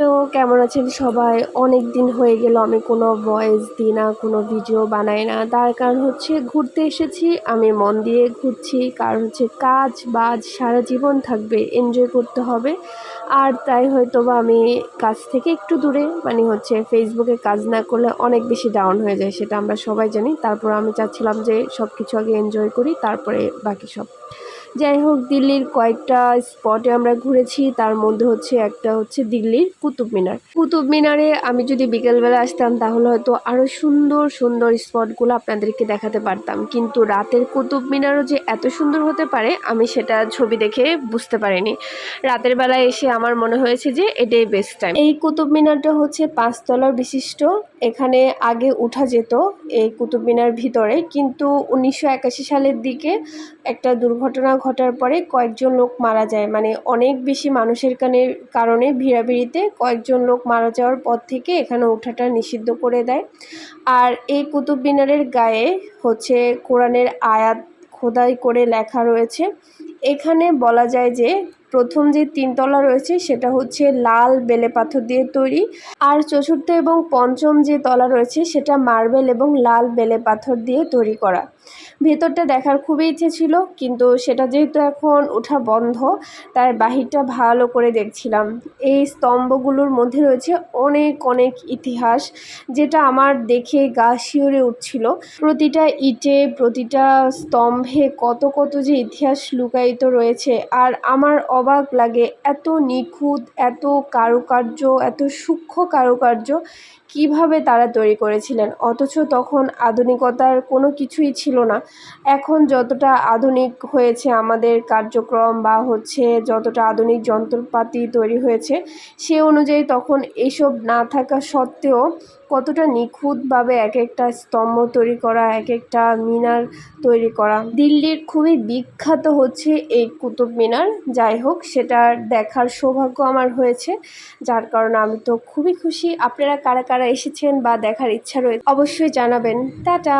তো কেমন আছেন সবাই? অনেক দিন হয়ে গেল, আমি কোনো ভয়েস দিই না, কোনো ভিডিও বানাই না। তার কারণ হচ্ছে ঘুরতে এসেছি, আমি মন দিয়ে ঘুরছি। কারণ হচ্ছে কাজ, বাজ, সারা জীবন থাকবে এনজয় করতে হবে। আর তাই হয়তো বা আমি কাজ থেকে একটু দূরে মানে হচ্ছে ফেসবুকে কাজ না করলে অনেক বেশি ডাউন হয়ে যায়, সেটা আমরা সবাই জানি। তারপর আমি চাচ্ছিলাম যে সব কিছু আগে এনজয় করি, তারপরে বাকি সব। যাই হোক, দিল্লির কয়েকটা স্পটে আমরা ঘুরেছি। তার মধ্যে হচ্ছে একটা হচ্ছে দিল্লির কুতুব মিনার। কুতুব মিনারে আমি যদি বিকেলবেলা আসতাম, তাহলে হয়তো আরও সুন্দর সুন্দর স্পটগুলো আপনাদেরকে দেখাতে পারতাম। কিন্তু রাতের কুতুব মিনারও যে এত সুন্দর হতে পারে, আমি সেটা ছবি দেখে বুঝতে পারিনি। রাতের বেলায় এসে আমার মনে হয়েছে যে এটাই বেস্ট টাইম এই কুতুব মিনারটা হচ্ছে পাঁচতলার বিশিষ্ট এখানে আগে উঠা যেত এই কুতুব মিনার ভিতরে, কিন্তু উনিশশো একাশি সালের দিকে একটা দুর্ঘটনা ঘটার পরে কয়েকজন লোক মারা যায়। মানে অনেক বেশি মানুষের কানে, কারণে ভিড়াভিড়িতে কয়েকজন লোক মারা যাওয়ার পর থেকে এখানে ওঠাটা নিষিদ্ধ করে দেয়। আর এই কুতুব মিনারের গায়ে হচ্ছে কোরআনের আয়াত খোদাই করে লেখা রয়েছে এখানে বলা যায় যে প্রথম যে তিনতলা রয়েছে সেটা হচ্ছে লাল বেলে পাথর দিয়ে তৈরি। আর চতুর্থ এবং পঞ্চম যে তলা রয়েছে সেটা মার্বেল এবং লাল বেলে পাথর দিয়ে তৈরি করা। ভেতরটা দেখার খুবই ইচ্ছে ছিল, কিন্তু সেটা যেহেতু এখন ওঠা বন্ধ, তাই বাহিরটা ভালো করে দেখছিলাম। এই স্তম্ভগুলোর মধ্যে রয়েছে অনেক অনেক ইতিহাস, যেটা আমার দেখে গা শিউরে উঠছিল। প্রতিটা ইটে, প্রতিটা স্তম্ভে কত কত যে ইতিহাস লুকায়িত রয়েছে। আর আমার অবাক লাগে এত নিখুঁত, এত কারুকার্য, এত সূক্ষ্ম কারুকার্য কীভাবে তারা তৈরি করেছিলেন। অথচ তখন আধুনিকতার কোনো কিছুই ছিল না। এখন যতটা আধুনিক হয়েছে আমাদের কার্যক্রম বা হচ্ছে যতটা আধুনিক যন্ত্রপাতি তৈরি হয়েছে, সে অনুযায়ী তখন এসব না থাকা সত্ত্বেও কতটা নিখুঁতভাবে এক একটা স্তম্ভ তৈরি করা, এক একটা মিনার তৈরি করা। দিল্লির খুবই বিখ্যাত হচ্ছে এই কুতুব মিনার। যাই হোক, সেটা দেখার সৌভাগ্য আমার হয়েছে, যার কারণে আমি তো খুবই খুশি। আপনারা কারা কারা এসেছেন বা দেখার ইচ্ছা রয়েছে অবশ্যই জানাবেন। টাটা!